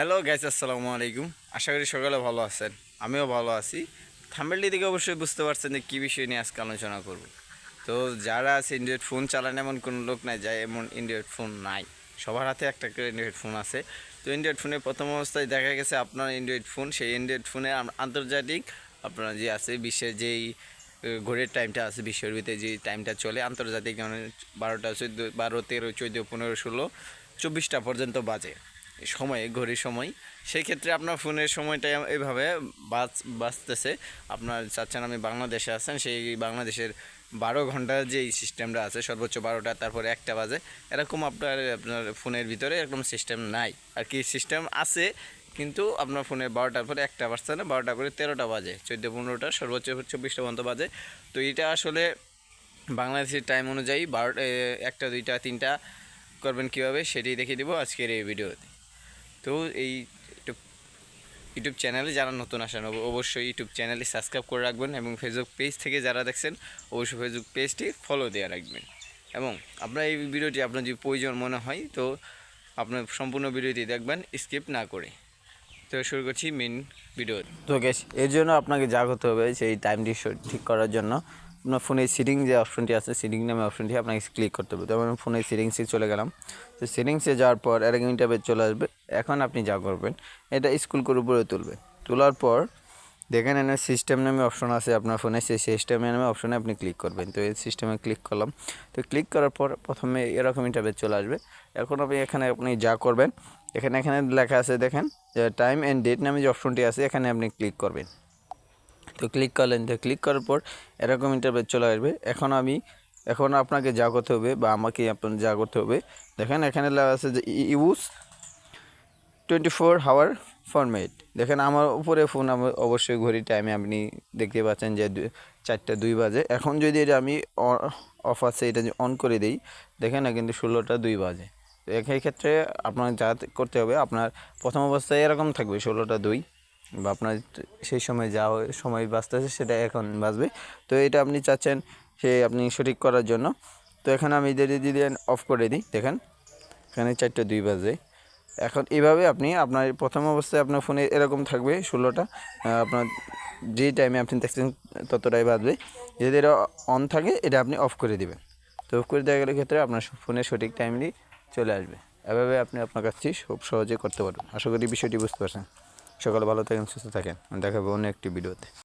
Hello guys আসসালামু আলাইকুম। আশা করি সকালে ভালো আছেন। আমিও ভালো আছি। থাম্বেলটি থেকে অবশ্যই বুঝতে পারছেন যে কী বিষয় নিয়ে আজকে আলোচনা করব। তো যারা আছে অ্যান্ড্রয়েড ফোন চালান, এমন কোনো লোক নাই যায় এমন অ্যান্ড্রয়েড ফোন নাই। সবার হাতে একটা করে অ্যান্ড্রয়েড ফোন আছে। তো অ্যান্ড্রয়েড ফোনের প্রথম অবস্থায় দেখা গেছে আপনার অ্যান্ড্রয়েড ফোন সেই অ্যান্ড্রয়েড ফোনে আন্তর্জাতিক আপনার যে আছে, বিশ্বের যেই ঘড়ির টাইমটা আছে, বিশ্বের ভিতরে যে টাইমটা চলে, আন্তর্জাতিক মানে বারোটা চোদ্দ, বারো, তেরো, চোদ্দ, পনেরো, ষোলো, চব্বিশটা পর্যন্ত বাজে। সময়ে ঘড়ির সময়। সেই ক্ষেত্রে আপনার ফোনের সময়টা এইভাবে বাঁচ, বাঁচতেছে। আপনার চাচ্ছেন আমি বাংলাদেশে আছেন, সেই বাংলাদেশের বারো ঘণ্টার যে সিস্টেমটা আছে, সর্বোচ্চ বারোটা, তারপরে একটা বাজে, এরকম আপনার আপনার ফোনের ভিতরে এরকম সিস্টেম নাই। আর কি সিস্টেম আছে, কিন্তু আপনার ফোনে বারোটার পরে একটা বাজছে না বারোটা করে তেরোটা বাজে, চোদ্দ পনেরোটা, সর্বোচ্চ চব্বিশটা পর্যন্ত বাজে। তো এটা আসলে বাংলাদেশের টাইম অনুযায়ী বারোটা একটা, দুইটা, তিনটা করবেন কীভাবে, সেটাই দেখিয়ে দেবো আজকের এই ভিডিওতে তো এই ইউটিউব চ্যানেলে যারা নতুন আসেন, অব- অবশ্যই ইউটিউব চ্যানেলে সাবস্ক্রাইব করে রাখবেন এবং ফেসবুক পেজ থেকে যারা দেখছেন, অবশ্যই ফেসবুক পেজটি ফলো দেওয়া রাখবেন। এবং আপনার এই ভিডিওটি আপনার যদি প্রয়োজন মনে হয়, তো আপনার সম্পূর্ণ ভিডিওটি দেখবেন স্কিপ না করে। তো শুরু করছি মেন ভিডিও তো গ্যাস এর জন্য আপনাকে যা করতে হবে, সেই টাইমটি ঠিক করার জন্য আপনার ফোনে সিটিং যে অপশনটি আছে সিটিং নামে অপশনটি আপনাকে ক্লিক করতে হবে। তো আমি ফোনের সিটিংসে চলে গেলাম। তো সিটিংসে যাওয়ার পর এরকম ইন্টারভেট চলে আসবে। এখন আপনি যা করবেন, এটা স্কুল করে উপরে তুলবে। তোলার পর দেখেন এখানে সিস্টেম নামে অপশন আছে আপনার ফোনে। সেই সিস্টেম নামে অপশনে আপনি ক্লিক করবেন। তো এই সিস্টেমে ক্লিক করলাম। তো ক্লিক করার পর প্রথমে এরকম ইন্টারভেট চলে আসবে। এখন আপনি এখানে আপনি যা করবেন, এখানে এখানে লেখা আছে দেখেন টাইম অ্যান্ড ডেট নামে যে অপশনটি আছে, এখানে আপনি ক্লিক করবেন। তো ক্লিক করলেন, তো ক্লিক করার পর এরকম ইন্টারভেট চলে আসবে। এখন আমি, এখন আপনাকে যা করতে হবে বা আমাকে আপনার যা করতে হবে, দেখেন এখানে লেখা আছে যে use twenty four hour format দেখেন আমার উপরে ফোন আমার অবশ্যই ঘড়ি টাইমে আপনি দেখতে পাচ্ছেন যে চারটা দুই বাজে। এখন যদি এটা আমি অফ আছে, এটা যদি অন করে দিই, দেখেন না কিন্তু ষোলোটা দুই বাজে। তো ক্ষেত্রে আপনার যা করতে হবে, আপনার প্রথম অবস্থায় এরকম থাকবে, ষোলোটা দুই। বা আপনার সেই সময় যা সময় বাঁচতেছে সেটা এখন বাঁচবে। তো এটা আপনি চাচ্ছেন সে আপনি সঠিক করার জন্য। তো এখানে আমি যদি যদি অফ করে দিই, দেখেন। এখানে চারটে দুই বাজে। এখন এভাবে আপনি আপনার প্রথম অবস্থায় আপনার ফোনে এরকম থাকবে ষোলোটা। আপনার যে টাইমে আপনি দেখছেন ততটাই বাজবে। যদি এটা অন থাকে, এটা আপনি অফ করে দিবেন। তো অফ করে দেওয়া গেলে ক্ষেত্রে আপনার ফোনের সঠিক টাইমলি চলে আসবে। এভাবে আপনি আপনার কাজটি খুব সহজে করতে পারবেন। আশা করি বিষয়টি বুঝতে পারছেন। সকালে ভালো থাকেন সুস্থ থাকেন। দেখাবো অন্য একটি ভিডিওতে।